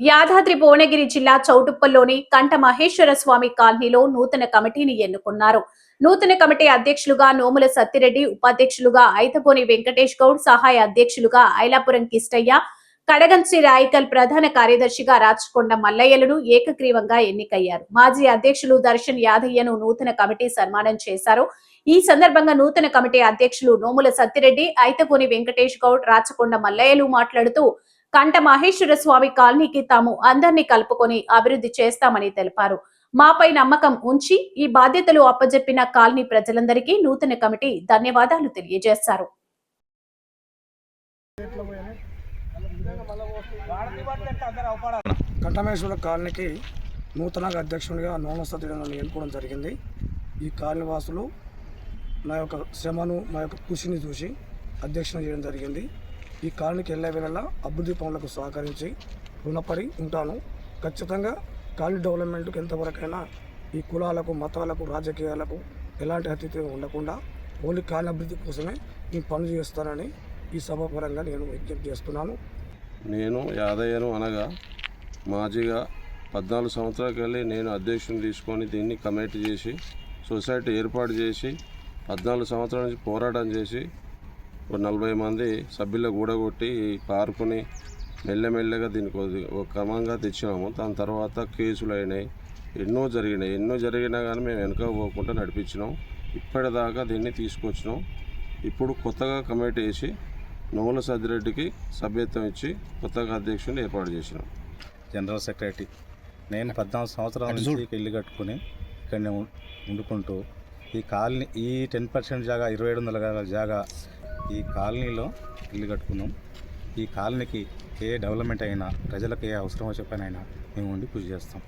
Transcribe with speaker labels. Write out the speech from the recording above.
Speaker 1: యాదాద్రి భువనగిరి జిల్లా చౌటుప్పల్లోని కంట మహేశ్వర స్వామి కాలనీలో నూతన కమిటీని ఎన్నుకున్నారు. నూతన కమిటీ అధ్యక్షులుగా నోముల సత్తిరెడ్డి ఉపాధ్యక్షులుగా ఐతపోని వెంకటేష్ గౌడ్ సహాయ అధ్యక్షులుగా ఐలాపురం కిష్టయ్య కడగంచి రాయికల్ ప్రధాన కార్యదర్శిగా రాచకొండ మల్లయ్యలను ఏకగ్రీవంగా ఎన్నికయ్యారు. మాజీ అధ్యక్షులు దర్శన్ యాదయ్యను నూతన కమిటీ సన్మానం చేశారు. ఈ సందర్భంగా నూతన కమిటీ అధ్యక్షులు నోముల సత్తిరెడ్డి ఐతగోని వెంకటేష్ గౌడ్ రాచకొండ మల్లయ్యలు మాట్లాడుతూ కంట మహేశ్వర స్వామి కాలనీకి తాము అందరినీ కలుపుకొని అభివృద్ధి చేస్తామని తెలిపారు. మాపై నమ్మకం ఉంచి ఈ బాధ్యతలు అప్పజెప్పిన కాలనీ ప్రజలందరికీ నూతన కమిటీ ధన్యవాదాలు తెలియజేశారు.
Speaker 2: కంఠమేశ్వర కాలనీకి నూతనంగా అధ్యక్షునిగా నోమసతుడు ఎన్నుకోవడం జరిగింది. ఈ కాలనీ వాసులు నా యొక్క శ్రమను నా యొక్క కృషిని చూసి అధ్యక్షన చేయడం జరిగింది. ఈ కాలనీకి వెళ్ళే వేళ అభివృద్ధి పనులకు సహకరించి రుణపడి ఉంటాను. ఖచ్చితంగా కాలనీ డెవలప్మెంట్కి ఎంతవరకైనా ఈ కులాలకు మతాలకు రాజకీయాలకు ఎలాంటి అతిథి ఉండకుండా ఓన్లీ కాలనీ అభివృద్ధి కోసమే నేను పనులు చేస్తానని ఈ సభాపరంగా నేను విజ్ఞప్తి చేస్తున్నాను.
Speaker 3: నేను యాదయ్యను అనగా మాజీగా పద్నాలుగు సంవత్సరాలకి వెళ్ళి నేను అధ్యక్షుని తీసుకొని దీన్ని కమిటీ చేసి సొసైటీ ఏర్పాటు చేసి పద్నాలుగు సంవత్సరాల నుంచి పోరాటం చేసి ఒక నలభై మంది సభ్యులు కూడగొట్టి పార్కుని మెల్లమెల్లగా దీనికి ఒక క్రమంగా తెచ్చినాము దాని తర్వాత కేసులు అయినాయి. ఎన్నో జరిగినాయి. ఎన్నో జరిగినా కానీ మేము వెనక పోకుండా నడిపించినాం. ఇప్పటిదాకా దీన్ని తీసుకొచ్చినాం. ఇప్పుడు కొత్తగా కమిటీ వేసి నోముల సద్దిరెడ్డికి సభ్యత్వం ఇచ్చి కొత్తగా అధ్యక్షుడిని ఏర్పాటు చేసినాం.
Speaker 4: జనరల్ సెక్రటరీ నేను పద్నాలుగు సంవత్సరాల నుంచి ఇల్లు కట్టుకుని ఇక్కడనే ఉం- వండుకుంటూ ఈ కాలనీ ఈ టెన్ పర్సెంట్ జాగా ఇరవై ఏడు వందల జాగా ఈ కాలనీలో ఇల్లు కట్టుకున్నాం. ఈ కాలనీకి ఏ డెవలప్మెంట్ అయినా ప్రజలకు ఏ అవసరం చెప్పనైనా మేము ఉండి కృషి చేస్తాం.